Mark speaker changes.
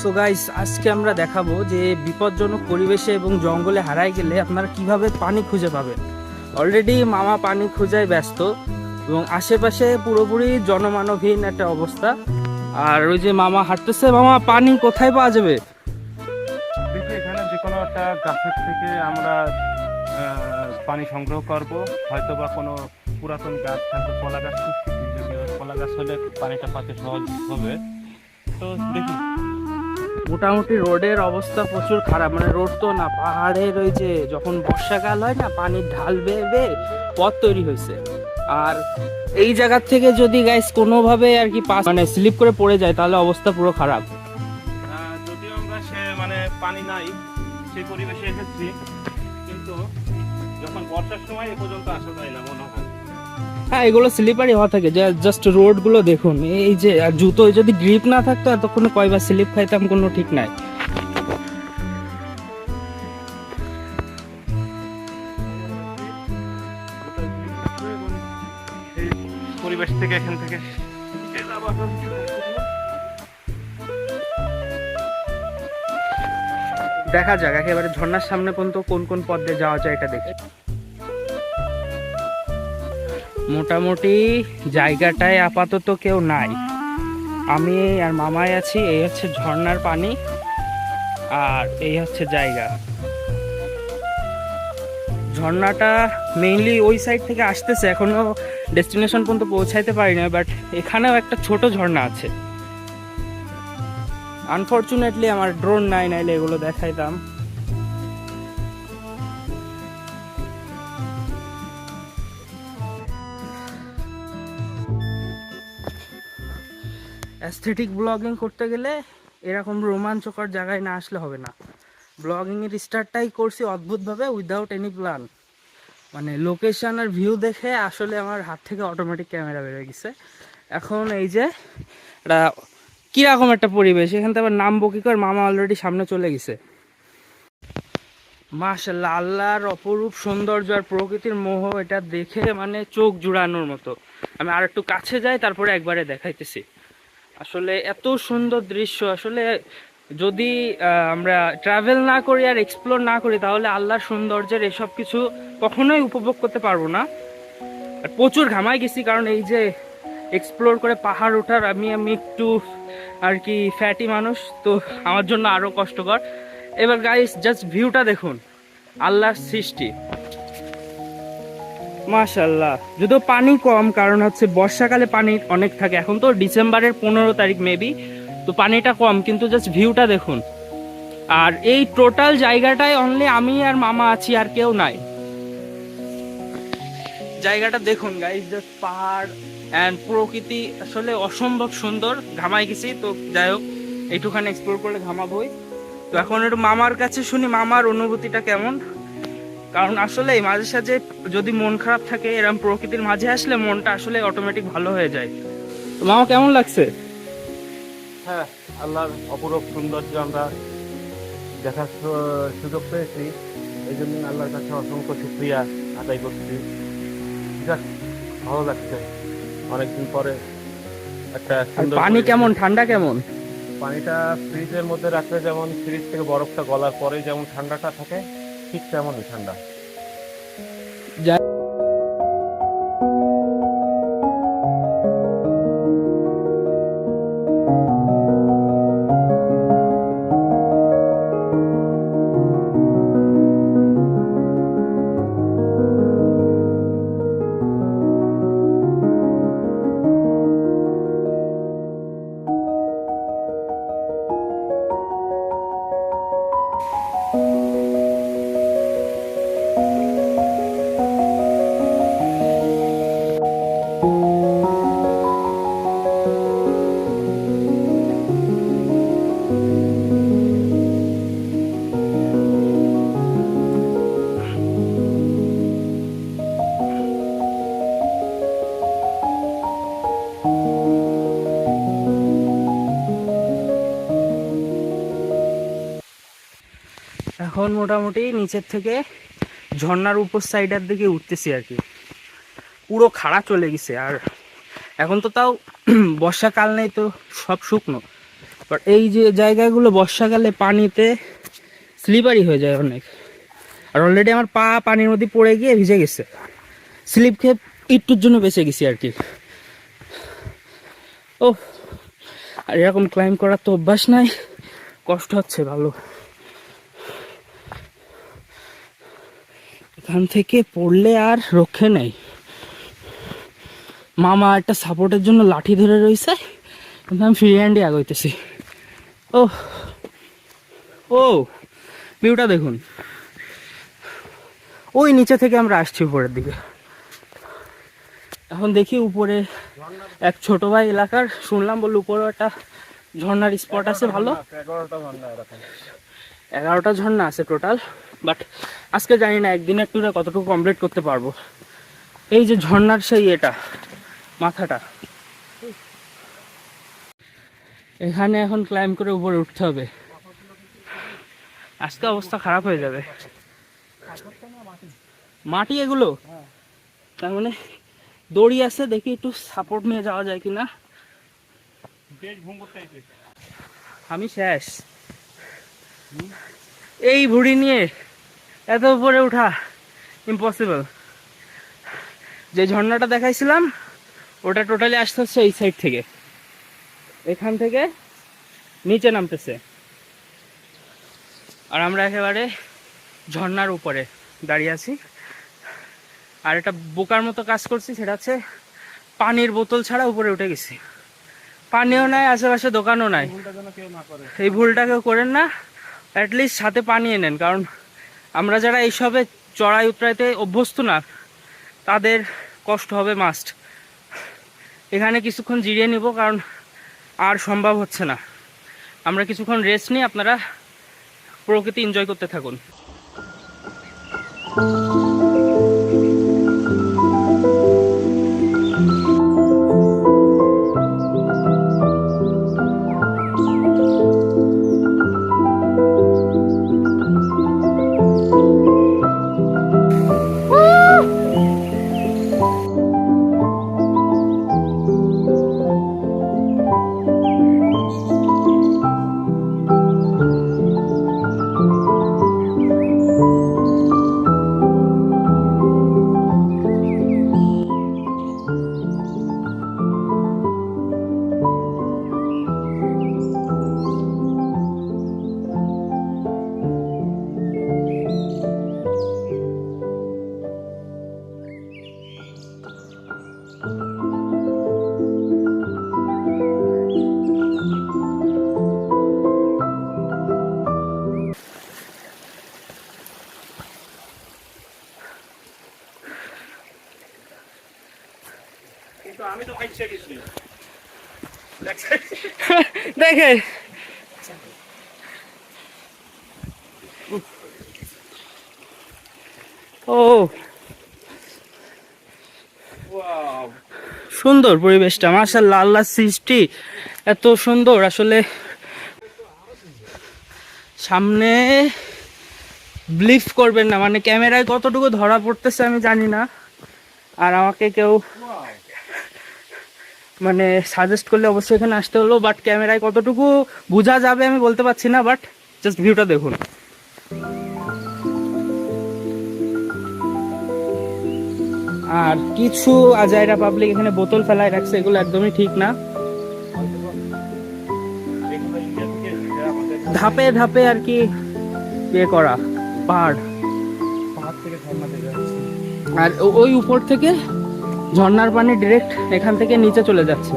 Speaker 1: So guys আজকে আমরা দেখাবো যে বিপজ্জনক পরিবেশে এবং জঙ্গলে হারাই গেলে আপনারা কীভাবে পানি খুঁজে পাবেন। অলরেডি মামা পানি খোঁজায় ব্যস্ত এবং আশেপাশে পুরোপুরি জনমানবহীন একটা অবস্থা। আর ওই যে মামা হাঁটতেছে, মামা পানি কোথায় পাওয়া যাবে?
Speaker 2: এখানে যে কোনো একটা গাছের থেকে আমরা পানি সংগ্রহ করব। হয়তো বা কোনো পুরাতন গাছ থাকবে, কলা গাছ কলা গাছ হলে পানিটা পাতে সহজ হবে। তো দেখি।
Speaker 1: মোটামুটি রোডের অবস্থা প্রচুর খারাপ মানে রোড তো না পাহাড়ের ওই যে যখন বর্ষাকাল হয় না, পানির ঢাল বেয়ে বেয়ে পথ তৈরি হয়েছে। আর এই জায়গার থেকে যদি গাইস কোনোভাবে আর কি পাস মানে স্লিপ করে পড়ে যায়, তাহলে অবস্থা পুরো খারাপ।
Speaker 2: যদিও আমরা সে মানে পানি নাই, সেই পরিবেশে এসেছি, কিন্তু যখন বর্ষার সময় এ পর্যন্ত আসা যায় না, মনে হয়।
Speaker 1: হ্যাঁ এগুলো স্লিপারই হওয়া থাকে। জাস্ট রোডগুলো দেখুন। এই যে, আর জুতোয় যদি গ্রিপ না থাকতো, এতক্ষণে কয়বার স্লিপ খাইতাম কোনো ঠিক নাই। দেখা যাক, একেবারে ঝর্ণার সামনে পর্যন্ত কোন কোন পথ দিয়ে যাওয়া যায় এটা দেখি। মোটামুটি জায়গাটায় আপাতত কেউ নাই। আমি আর মামাই আছি, এই হচ্ছে ঝর্ণার পানি, আর এই হচ্ছে জায়গা। ঝর্ণাটা মেইনলি ওই সাইড থেকে আসতেছে, এখনও ডেস্টিনেশন পর্যন্ত পৌঁছাইতে পারি না বাট এখানেও একটা ছোট ঝর্ণা আছে। আনফর্চুনেটলি আমার ড্রোন নাই, নাইলে এগুলো দেখাইতাম। অ্যাস্থেটিক ব্লগিং করতে গেলে এরকম রোমাঞ্চকর জায়গায় না আসলে হবে না। ব্লগিংয়ের স্টার্টটাই করছি অদ্ভুতভাবে উইদাউট এনি প্ল্যান মানে লোকেশন আর ভিউ দেখে আসলে আমার হাত থেকে অটোমেটিক ক্যামেরা বেরোয় গেছে। এখন এই যে একটা কীরকম একটা পরিবেশ, এখান থেকে আবার নামবো কি মামা অলরেডি সামনে চলে গেছে। মাশাল্লাহ আল্লাহর অপরূপ সৌন্দর্য আর প্রকৃতির মোহ এটা দেখে মানে চোখ জুড়ানোর মতো। আমি আর একটু কাছে যাই, তারপরে একবারে দেখাইতেছি। আসলে এত সুন্দর দৃশ্য, আসলে যদি আমরা ট্রাভেল না করি আর এক্সপ্লোর না করি, তাহলে আল্লাহর সৌন্দর্যের এসব কিছু কখনোই উপভোগ করতে পারব না। আর প্রচুর ঘামাই গেছি, কারণ এই যে এক্সপ্লোর করে পাহাড় ওঠার, আমি আমি একটু আর কি ফ্যাটি মানুষ, তো আমার জন্য আরও কষ্টকর। এবার গাইস জাস্ট ভিউটা দেখুন, আল্লাহর সৃষ্টি। মাশাল্লাহ যদিও পানি কম, কারণ হচ্ছে বর্ষাকালে পানি অনেক থাকে। এখন তো ডিসেম্বরের পনেরো তারিখ মেবি তো পানিটা কম, কিন্তু জাস্ট ভিউটা দেখুন। আর এই টোটাল জায়গাটায় অনলি আমি আর মামা আছি, আর কেউ নাই। জায়গাটা দেখুন গাইস জাস্ট পাহাড় অ্যান্ড প্রকৃতি আসলে অসম্ভব সুন্দর। ঘামাই গেছি, তো যাই হোক এইটুখানি এক্সপ্লোর করলে ঘামাবোই। তো এখন একটু মামার কাছে শুনি, মামার অনুভূতিটা কেমন? কারণ আসলে মাঝে সাঝে যদি মন খারাপ থাকে এরকম প্রকৃতির মাঝে আসলে মনটা আসলে অটোমেটিক ভালো হয়ে যায়। তো মামা কেমন লাগছে?
Speaker 2: হ্যাঁ আল্লাহর অপরূপ সৌন্দর্য আমরা দেখার সুযোগ পেয়েছি। এই জন্য আল্লাহর কাছে অসংখ্য শুক্রিয়া আদায় করছি। যাক ভালো লাগছে। অনেকদিন পরে একটা
Speaker 1: পানি কেমন ঠান্ডা কেমন?
Speaker 2: পানিটা ফ্রিজের মধ্যে রাখলে যেমন ফ্রিজ থেকে বরফটা গলার পরে যেমন ঠান্ডাটা থাকে ঠিক তেমনই ঠান্ডা
Speaker 1: এখন মোটামুটি নিচের থেকে ঝর্নার উপর সাইডের দিকে উঠতেছি আর কি। পুরো খাড়া চলে গেছে আর এখন তো তাও বর্ষাকাল নেই তো সব শুকনো। বাট এই যে জায়গাগুলো বর্ষাকালে পানিতে স্লিপারি হয়ে যায় অনেক। আর অলরেডি আমার পা পানির মধ্যে পড়ে গিয়ে ভিজে গেছে। স্লিপ খেয়ে একটুর জন্য বেঁচে গেছি আর কি। ও আর এরকম ক্লাইম করার তো অভ্যাস নাই। কষ্ট হচ্ছে ভালো। এখান থেকে পড়লে আর রক্ষে নেই। মামা একটা সাপোর্টের জন্য লাঠি ধরে রয়েছে। কিন্তু আমি ফ্রি হ্যান্ডে আগাইতেছি। ও ও ভিউটা দেখুন। ওই নিচে থেকে আমরা আসছি উপরের দিকে। এখন দেখি উপরে এক ছোট ভাই এলাকার। শুনলাম বলল উপরে একটা ঝর্নার স্পট আছে ভালো।
Speaker 2: এগারোটা
Speaker 1: ঝর্ণা আছে টোটাল বাট আজকে জানি না, একদিনের ট্যুরে কতটুকু কমপ্লিট করতে পারব। এই যে ঝর্ণার সেই এটা, মাথাটা। এখানে এখন ক্লাইম করে উপরে উঠতে হবে। আজকে অবস্থা খারাপ হয়ে যাবে। মাটি এগুলো? তার মানে দড়ি আছে, দেখি একটু সাপোর্ট নিয়ে যাওয়া যায় কিনা। আমি শেষ। এই ভুড়ি নিয়ে এত উপরে উঠা ইম্পসিবল যে ঝর্ণাটা দেখাইছিলাম ওটা টোটালি আসতে হচ্ছে এই সাইড থেকে। এখান থেকে নিচে নামতেছে। আর আমরা একেবারে ঝর্ণার উপরে দাঁড়িয়ে আছি। আর এটা বোকার মতো কাজ করছি সেটা হচ্ছে পানির বোতল ছাড়া উপরে উঠে গেছি। পানিও নাই আশেপাশে দোকানও নাই। এই ভুলটা কেউ করেন না অ্যাটলিস্ট সাথে পানি এনেন কারণ আমরা যারা এইসবে চড়াই উতরাইতে অভ্যস্ত না, তাদের কষ্ট হবে মাস্ট এখানে কিছুক্ষণ জিরিয়ে নিব কারণ আর সম্ভব হচ্ছে না। আমরা কিছুক্ষণ রেস্ট নিয়ে আপনারা প্রকৃতি এনজয় করতে থাকুন। দেখে। ও। সুন্দর পরিবেশটা মার্শাল্লাহ আল্লাহ সৃষ্টি, এত সুন্দর। আসলে সামনে ব্লিফ করবেন না মানে ক্যামেরায় কতটুকু ধরা পড়তেছে আমি জানি না। আর আমাকে কেউ মানে সাজেস্ট করলে অবশ্যই এখানে আসতে হলো বাট ক্যামেরায় কতটুকু বোঝা যাবে আমি বলতে পারছি না বাট জাস্ট ভিউটা দেখুন। আর কিছু আজাইরা পাবলিক এখানে বোতল ফেলায় রাখছে, এগুলো একদমই ঠিক না। ধাপে ধাপে আর কি ইয়ে করা, পাহাড়। আর ওই উপর থেকে ঝর্ণার পানি ডিরেক্ট এখান থেকে নিচে চলে যাচ্ছে।